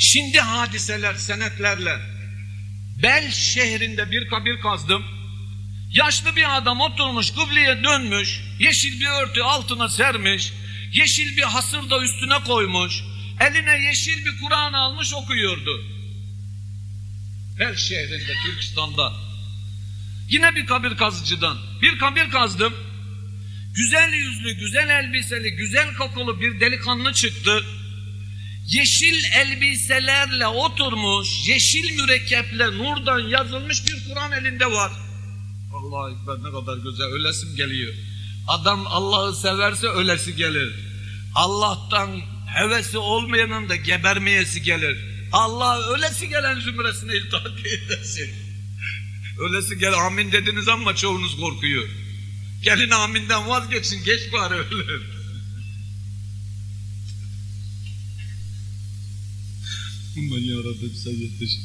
Şimdi hadiseler senetlerle Bel şehrinde bir kabir kazdım. Yaşlı bir adam oturmuş kıbleye dönmüş. Yeşil bir örtü altına sermiş. Yeşil bir hasır da üstüne koymuş. Eline yeşil bir Kur'an almış okuyordu. Bel şehrinde Türkistan'da. Yine bir kabir kazıcıdan. Bir kabir kazdım. Güzel yüzlü, güzel elbiseli, güzel kokulu bir delikanlı çıktı. Yeşil elbiselerle oturmuş, yeşil mürekkeple nurdan yazılmış bir Kur'an elinde var. Allah ekber ne kadar güzel, ölesim geliyor. Adam Allah'ı severse ölesi gelir. Allah'tan hevesi olmayanın da gebermeyesi gelir. Allah ölesi gelen zümresine iltihak eylesin. Ölesi gel amin dediniz ama çoğunuz korkuyor. Gelin aminden vazgeçin geç bari ölür. Aman yarabbim sen yetiş.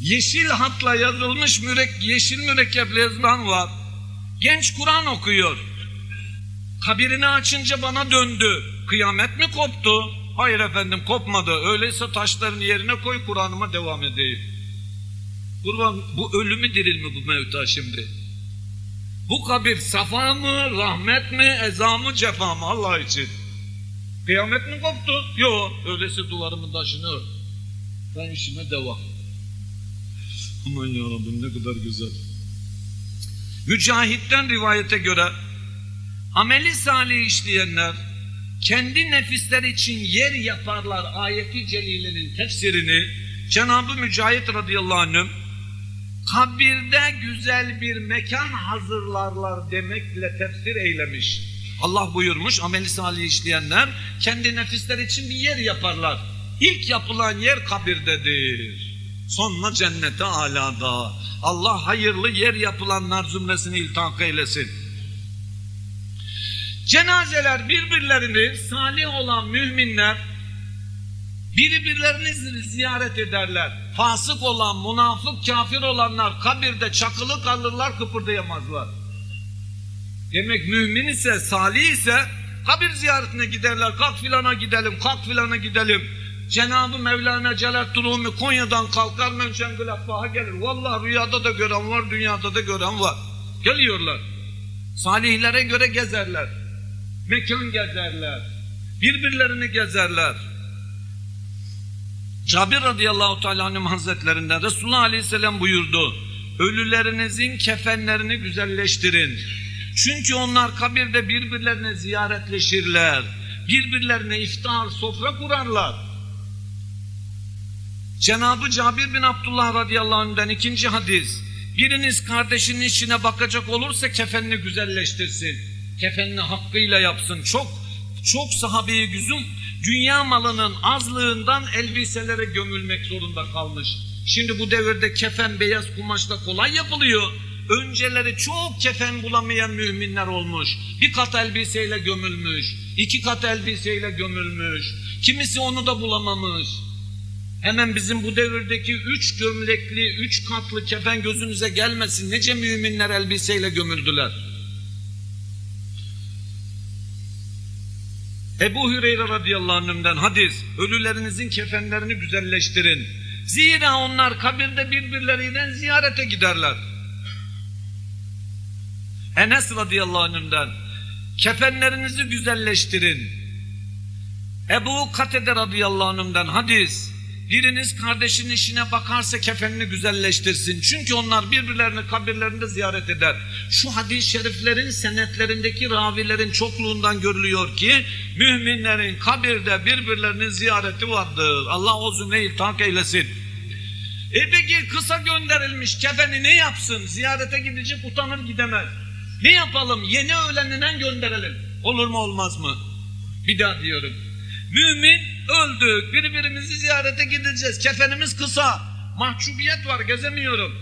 Yeşil hatla yazılmış mürek, yeşil mürekkeple yazılan var. Genç Kur'an okuyor. Kabirini açınca bana döndü. Kıyamet mi koptu? Hayır efendim kopmadı. Öyleyse taşların yerine koy Kur'an'ıma devam edeyim. Kurban bu ölü mü diril mi bu mevta şimdi? Bu kabir safa mı, rahmet mi, eza mı, cefa mı Allah için? Kıyamet mi koptu? Yok. Öyleyse duvarımın taşını ör. Ben işime devam. Aman yarabbim ne kadar güzel. Mücahit'ten rivayete göre ameli salih işleyenler kendi nefisleri için yer yaparlar ayeti celilenin tefsirini Cenab-ı Mücahit radıyallahu anh kabirde güzel bir mekan hazırlarlar demekle tefsir eylemiş. Allah buyurmuş ameli salih işleyenler kendi nefisleri için bir yer yaparlar. İlk yapılan yer kabirdedir. Sonra cennete alada. Allah hayırlı yer yapılanlar zümresini iltihak eylesin. Cenazeler birbirlerini salih olan müminler birbirlerini ziyaret ederler. Fasık olan, münafık, kafir olanlar kabirde çakılı kalırlar, kıpırdayamazlar. Demek mümin ise, salih ise kabir ziyaretine giderler. Kalk filana gidelim, kalk filana gidelim. Cenab-ı Mevlana Celaleddin Rumi Konya'dan kalkar Mönchengladbach'a gelir. Vallahi rüyada da gören var, dünyada da gören var. Geliyorlar. Salihlere göre gezerler. Mekan gezerler. Birbirlerini gezerler. Cabir radıyallahu teala hazretlerinden Resulullah aleyhisselam buyurdu. Ölülerinizin kefenlerini güzelleştirin. Çünkü onlar kabirde birbirlerine ziyaretleşirler. Birbirlerine iftar, sofra kurarlar. Cenabı Cabir bin Abdullah radıyallahu anh'den ikinci hadis. Biriniz kardeşinin içine bakacak olursa kefenini güzelleştirsin. Kefenini hakkıyla yapsın. Çok çok sahabeyi güzüm dünya malının azlığından elbiselere gömülmek zorunda kalmış. Şimdi bu devirde kefen beyaz kumaşla kolay yapılıyor. Önceleri çok kefen bulamayan müminler olmuş. Bir kat elbiseyle gömülmüş. iki kat elbiseyle gömülmüş. Kimisi onu da bulamamış. Hemen bizim bu devirdeki üç gömlekli, üç katlı kefen gözünüze gelmesin. Nece müminler elbiseyle gömüldüler. Ebu Hüreyre radıyallahu anh'den hadis, ölülerinizin kefenlerini güzelleştirin. Zira onlar kabirde birbirleriyle ziyarete giderler. Enes radıyallahu anh'den kefenlerinizi güzelleştirin. Ebu Katede radıyallahu anh'den hadis, biriniz kardeşinin işine bakarsa kefenini güzelleştirsin. Çünkü onlar birbirlerini kabirlerinde ziyaret eder. Şu hadis-i şeriflerin senetlerindeki ravilerin çokluğundan görülüyor ki müminlerin kabirde birbirlerinin ziyareti vardır. Allah o zümre iltihak eylesin. E peki kısa gönderilmiş kefeni ne yapsın? Ziyarete gidecek utanır gidemez. Ne yapalım? Yeni öğleninden gönderelim. Olur mu olmaz mı? Bir daha diyorum. Mümin öldük. Birbirimizi ziyarete gideceğiz. Kefenimiz kısa. Mahcubiyet var. Gezemiyorum.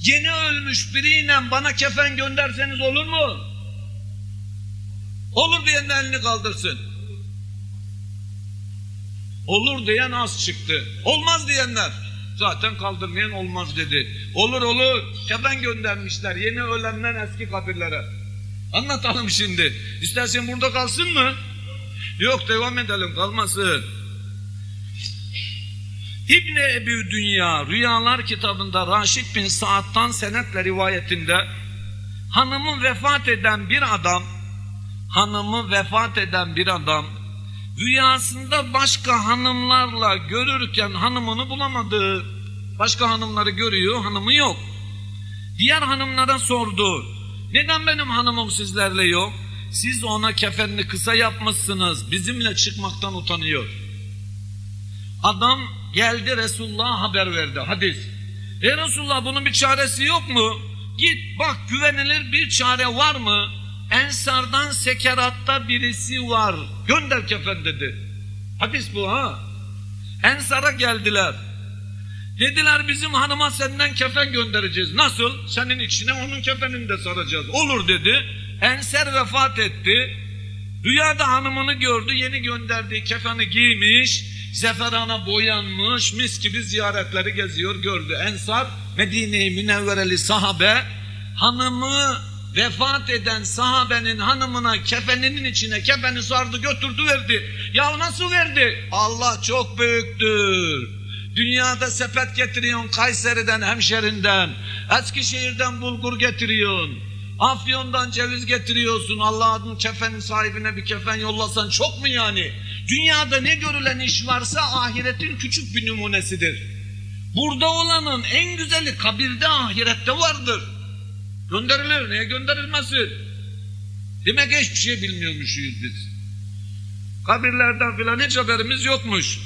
Yeni ölmüş biriyle bana kefen gönderseniz olur mu? Olur diyen elini kaldırsın. Olur diyen az çıktı. Olmaz diyenler. Zaten kaldırmayan olmaz dedi. Olur olur. Kefen göndermişler yeni ölenler eski kabirlere. Anlatalım şimdi. İstersen burada kalsın mı? Yok devam edelim kalmasın. İbni Ebi Dünya Rüyalar kitabında Raşid bin Saad'dan senetle rivayetinde hanımı vefat eden bir adam hanımı vefat eden bir adam rüyasında başka hanımlarla görürken hanımını bulamadı. Başka hanımları görüyor, hanımı yok. Diğer hanımlara sordu. Neden benim hanımım sizlerle yok? Siz ona kefenini kısa yapmışsınız. Bizimle çıkmaktan utanıyor. Adam geldi Resulullah'a haber verdi. Hadis. Ey Resulullah bunun bir çaresi yok mu? Git bak güvenilir bir çare var mı? Ensardan sekeratta birisi var. Gönder kefen dedi. Hadis bu ha. Ensara geldiler. Dediler bizim hanıma senden kefen göndereceğiz. Nasıl? Senin içine onun kefenini de saracağız. Olur dedi. Enser vefat etti. Rüyada hanımını gördü. Yeni gönderdiği kefeni giymiş. Zeferana boyanmış. Mis gibi ziyaretleri geziyor gördü. Ensar Medine-i Münevvereli sahabe hanımı vefat eden sahabenin hanımına kefeninin içine kefeni sardı götürdü verdi. Ya nasıl verdi? Allah çok büyüktür. Dünyada sepet getiriyorsun Kayseri'den, hemşerinden. Eskişehir'den bulgur getiriyorsun. Afyon'dan ceviz getiriyorsun. Allah'ın kefenin sahibine bir kefen yollasan çok mu yani? Dünyada ne görülen iş varsa ahiretin küçük bir numunesidir. Burada olanın en güzeli kabirde ahirette vardır. Gönderilir. Niye gönderilmesin? Demek hiçbir şey bilmiyormuşuz biz. Kabirlerden filan hiç haberimiz yokmuş.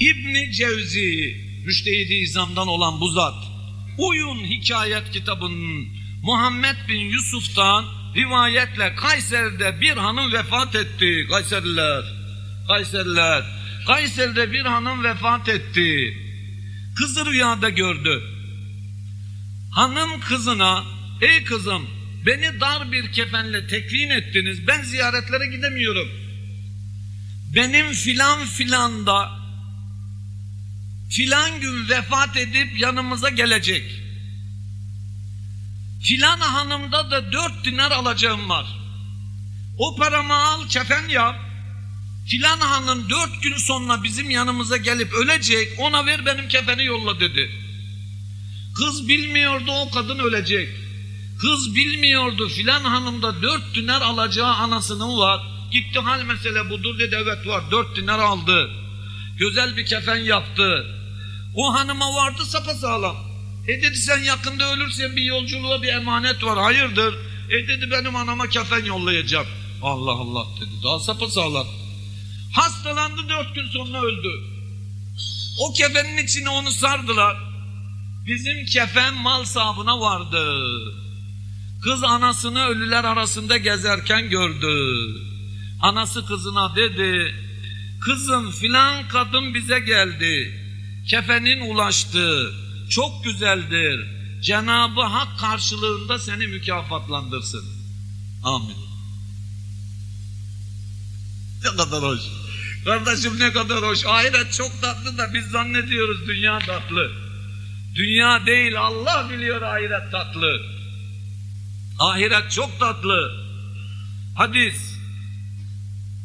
İbni Cevzi, müştehidi izamdan olan bu zat, Uyun hikayet kitabının Muhammed bin Yusuf'tan rivayetle Kayseri'de bir hanım vefat etti. Kayseriler, Kayseriler. Kayseri'de bir hanım vefat etti. Kızı rüyada gördü. Hanım kızına, ey kızım beni dar bir kefenle tekvin ettiniz, ben ziyaretlere gidemiyorum. Benim filan filanda filan gün vefat edip yanımıza gelecek. Filan hanımda da dört dinar alacağım var. O paramı al kefen yap. Filan hanım dört gün sonra bizim yanımıza gelip ölecek ona ver benim kefeni yolla dedi. Kız bilmiyordu o kadın ölecek. Kız bilmiyordu filan hanımda dört dinar alacağı anasının var. Gitti hal mesele budur dedi evet var dört dinar aldı. Güzel bir kefen yaptı. O hanıma vardı sapasağlam. E dedi sen yakında ölürsen bir yolculuğa bir emanet var. Hayırdır? E dedi benim anama kefen yollayacağım. Allah Allah dedi. Daha sapasağlam. Hastalandı dört gün sonra öldü. O kefenin içine onu sardılar. Bizim kefen mal sahibine vardı. Kız anasını ölüler arasında gezerken gördü. Anası kızına dedi, kızım filan kadın bize geldi. Kefenin ulaştı. Çok güzeldir. Cenabı Hak karşılığında seni mükafatlandırsın. Amin. Ne kadar hoş. Kardeşim ne kadar hoş. Ahiret çok tatlı da biz zannediyoruz dünya tatlı. Dünya değil Allah biliyor ahiret tatlı. Ahiret çok tatlı. Hadis.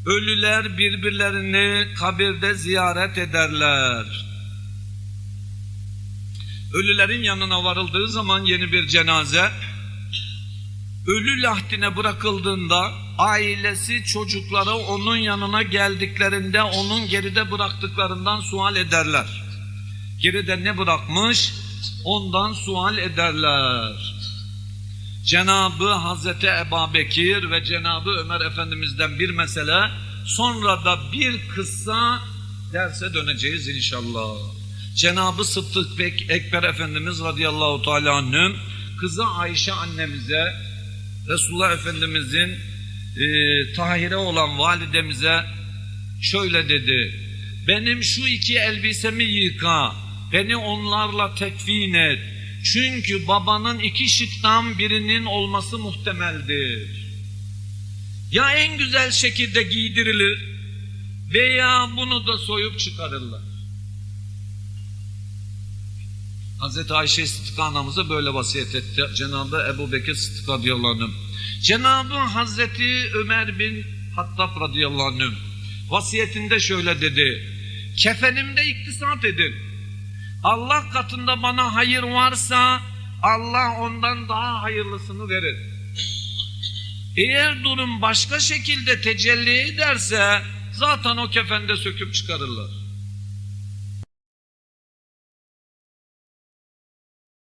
Ölüler birbirlerini kabirde ziyaret ederler. Ölülerin yanına varıldığı zaman yeni bir cenaze ölü lahdine bırakıldığında ailesi çocukları onun yanına geldiklerinde onun geride bıraktıklarından sual ederler. Geride ne bırakmış? Ondan sual ederler. Cenabı Hazreti Ebubekir ve Cenabı Ömer Efendimiz'den bir mesele sonra da bir kısa derse döneceğiz inşallah. Cenabı Sıddık Bek Ekber Efendimiz radıyallahu teala anhüm kızı Ayşe annemize Resulullah Efendimizin e, tahire olan validemize şöyle dedi. Benim şu iki elbisemi yıka, beni onlarla tekfin et. Çünkü babanın iki şıktan birinin olması muhtemeldir. Ya en güzel şekilde giydirilir veya bunu da soyup çıkarırlar. Hazreti Ayşe Sıddık anamıza böyle vasiyet etti. Cenab-ı Ebu Bekir Sıddık radıyallahu. Cenab-ı Hazreti Ömer bin Hattab radıyallahu vasiyetinde şöyle dedi. Kefenimde iktisat edin. Allah katında bana hayır varsa Allah ondan daha hayırlısını verir. Eğer durum başka şekilde tecelli ederse zaten o kefende söküp çıkarırlar.